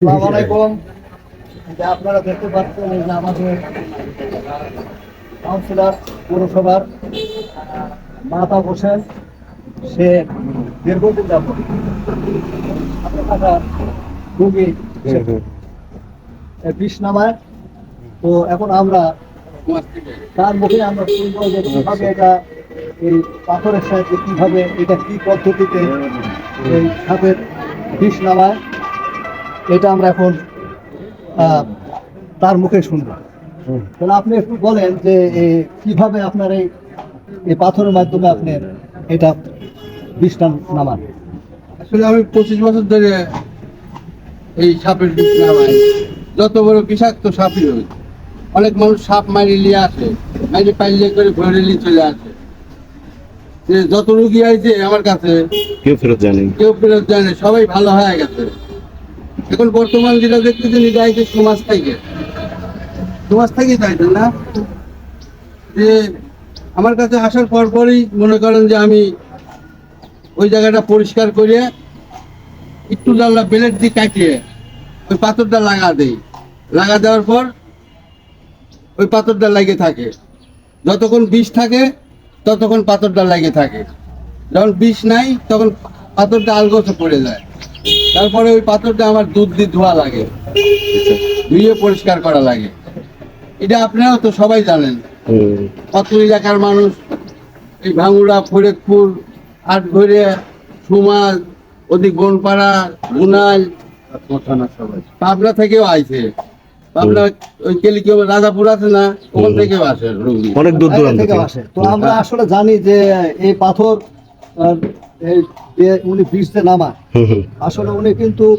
আসসালামু আলাইকুম যে আপনারা দেখতে পাচ্ছেন এই যে আমাদের কাউন্সিলর পৌরসভার মাতা বসেন। সে দীর্ঘদিন যাবত রুগী বিষ নামায়। তো এখন আমরা তার মুখে আমরা শুনব যে কীভাবে এটা এই পাথরের সাহায্যে কীভাবে এটা কি পদ্ধতিতে এই সাপের বিষ নামায়। এটা আমরা এখন তার মুখে শুনব। তাহলে আপনি একটু বলেন যে এ, কীভাবে আপনার এই এই পাথরের মাধ্যমে আপনি এটা বিষটা নামান? আসলে আমি পঁচিশ বছর ধরে এই সাপের বিষ নামাই। যত বড় বিষাক্ত সাপই হোক অনেক মানুষ সাপ মারি নিয়ে আসে মারি পাইলে করে ভরে নিয়ে চলে আসে। যে যত রুগী আইছে আমার কাছে কেউ ফেরত জানে কেউ ফেরত জানে না সবাই ভালো হয়ে গেছে। এখন বর্তমান যেটা দেখতেছি এটা আইছে সমাজ থেকে। সমাজ থেকেই চাইছে না? যে আমার কাছে আসার পর পরই মনে করেন যে আমি ওই জায়গাটা পরিষ্কার করে একটু ডাল্লা বেলেট দিয়ে কাটিয়ে ওই পাথরটা লাগা দেই। লাগা দেওয়ার পর ওই পাথরটা লাগে থাকে। যতক্ষণ বিষ থাকে, ততক্ষণ পাথরটা লাগে থাকে। যখন বিষ নাই, তখন পাথরটা আলগোছে পড়ে যায়। তারপরে ওই পাথরটা আমার দুধ দিয়ে ধোয়া লাগে। ধুয়ে পরিষ্কার করা লাগে। এটা আপনারাও তো সবাই জানেন। কত এলাকার মানুষ এই ভাঙুড়া ফরিদপুর আটঘরিয়া সুমাল ওদিক বনপাড়া গুনাল পাবনা থেকেও আইছে। পাবনা ওই কেলিকে রাজাপুর আছে না ওখান থেকেও আসে রুগী। অনেক দূর দূরান্ত থেকে থেকে। আসে। তো আমরা আসলে জানি যে এই পাথর উনি হুম, হুম। আসলে উনি কিন্তু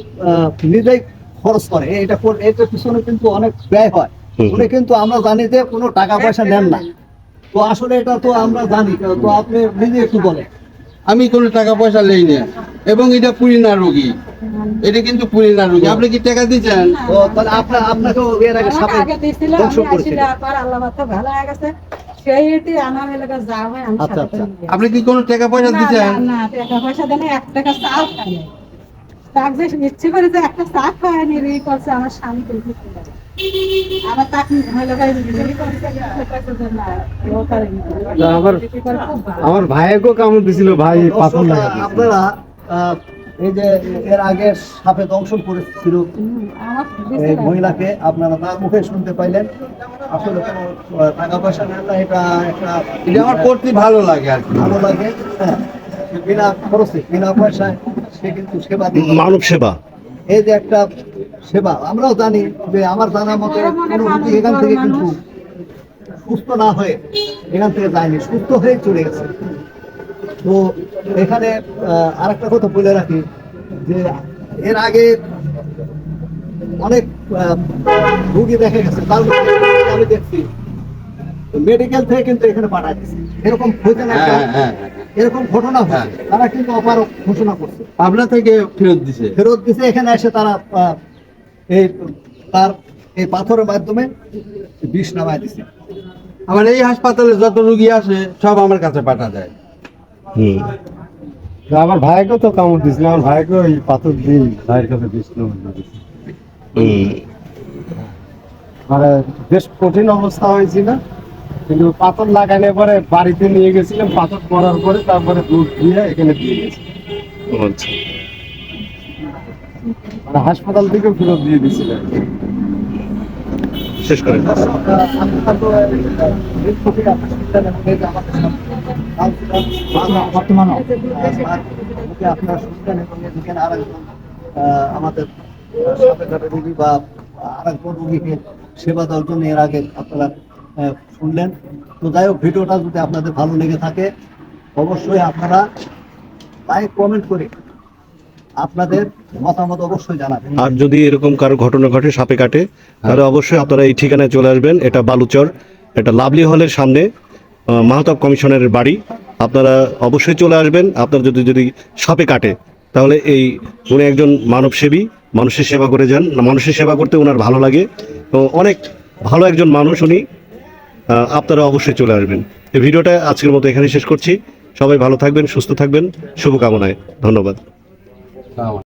নিজেই খরচ করে। এটা এটার পিছনে কিন্তু অনেক ব্যয় হয়। উনি কিন্তু আমরা জানি যে কোনো টাকা পয়সা নেন না। তো আসলে এটা তো আমরা জানি। তো আপনি নিজে একটু বলেন। আমি কোনো টাকা পয়সা নেই না। এবং এটা পুরিনা রোগী। এটা কিন্তু পুরিনা রোগী। আপনি কি টাকা দিচ্ছেন তো তাহলে আপনার আপনাকেও এর আগে সাপে আগে দিয়েছিল, আবার আল্লাহ মাথা ভালো হয়ে গেছে। হয় আচ্ছা, আচ্ছা। আপনি কি কোনো টাকা পয়সা দিচ্ছেন না, টাকা পয়সা দেয় না, এক টাকা চাল খাই। যে ইচ্ছে করে যে একটা চা করছে, আমার স্বামী তো খুশি লাগে। আবার তাকে হইল করছে, ই করছে যে না, ও করেনি। আমার- আমার ভাইকেও কামড় দিছিল ভাই পাথর লাগাতে আপনারা এই যে এর আগে সাপে দংশন করেছিল এই মহিলাকে আপনারা তার মুখে শুনতে পাইলেন। আসলে কোনো টাকা পয়সা নেন না এটা একটা এটা আমার করতে ভালো লাগে আর কি। ভালো লাগে হ্যাঁ। বিনা খরচে বিনা পয়সায় সে কিন্তু সেবা মানব সেবা। এই যে একটা সেবা আমরাও জানি যে আমার জানা মতে কোনো রোগী এখান থেকে কিন্তু সুস্থ না হয়ে এখান থেকে যায়নি সুস্থ হয়ে চলে গেছে। তো এখানে আহ, আরেকটা কথা বলে রাখি যে এর আগে অনেক রুগী দেখা গেছে তার আমি দেখছি মেডিকেল থেকে কিন্তু এখানে পাঠায় দিচ্ছে এরকম হয়েছে না হ্যাঁ হ্যাঁ এরকম ঘটনা হ্যাঁ। তারা কিন্তু অপারক ঘোষণা করছে। পাবনা থেকে ফেরত দিছে। ফেরত দিছে এখানে এসে তারা এই তার এই পাথরের মাধ্যমে বিষ নামায় দিছে। আমার এই হাসপাতালে যত রুগী আসে সব আমার কাছে পাঠা যায়। হুম। আমার ভাইকেও তো কামড় দিছিল আমার ভাইকেও এই পাথর দিই ভাইয়ের কাছে বিষ্ণু। মানে বেশ কঠিন অবস্থা হয়েছিল কিন্তু পাথর লাগানোর পরে বাড়িতে নিয়ে গেছিলাম পাথর পরার পরে তারপরে দুধ দিয়ে এখানে দিয়ে গেছি আচ্ছা মানে হাসপাতাল থেকে ফেরত দিয়ে দিয়েছিলাম শেষ করেন। আহ, আপনারা আরেকজন আমাদের বা সেবা দেওয়ার জন্য এর আগে আপনারা শুনলেন। তো যাই হোক ভিডিওটা যদি আপনাদের ভালো লেগে থাকে অবশ্যই আপনারা লাইক কমেন্ট করে আপনাদের মতামত অবশ্যই জানাবেন। আর যদি এরকম কারও ঘটনা ঘটে, সাপে কাটে, তাহলে অবশ্যই আপনারা এই ঠিকানায় চলে আসবেন। এটা বালুচর, এটা লাভলি হলের সামনে মাহতাব কমিশনের বাড়ি। আপনারা অবশ্যই চলে আসবেন। আপনার যদি যদি সাপে কাটে, তাহলে এই উনি একজন মানবসেবী, মানুষের সেবা করে যান। মানুষের সেবা করতে ওনার ভালো লাগে। তো অনেক ভালো একজন মানুষ উনি। আপনারা অবশ্যই চলে আসবেন। এই ভিডিওটা আজকের মতো এখানে শেষ করছি। সবাই ভালো থাকবেন, সুস্থ থাকবেন। শুভকামনায়। ধন্যবাদ। Oh.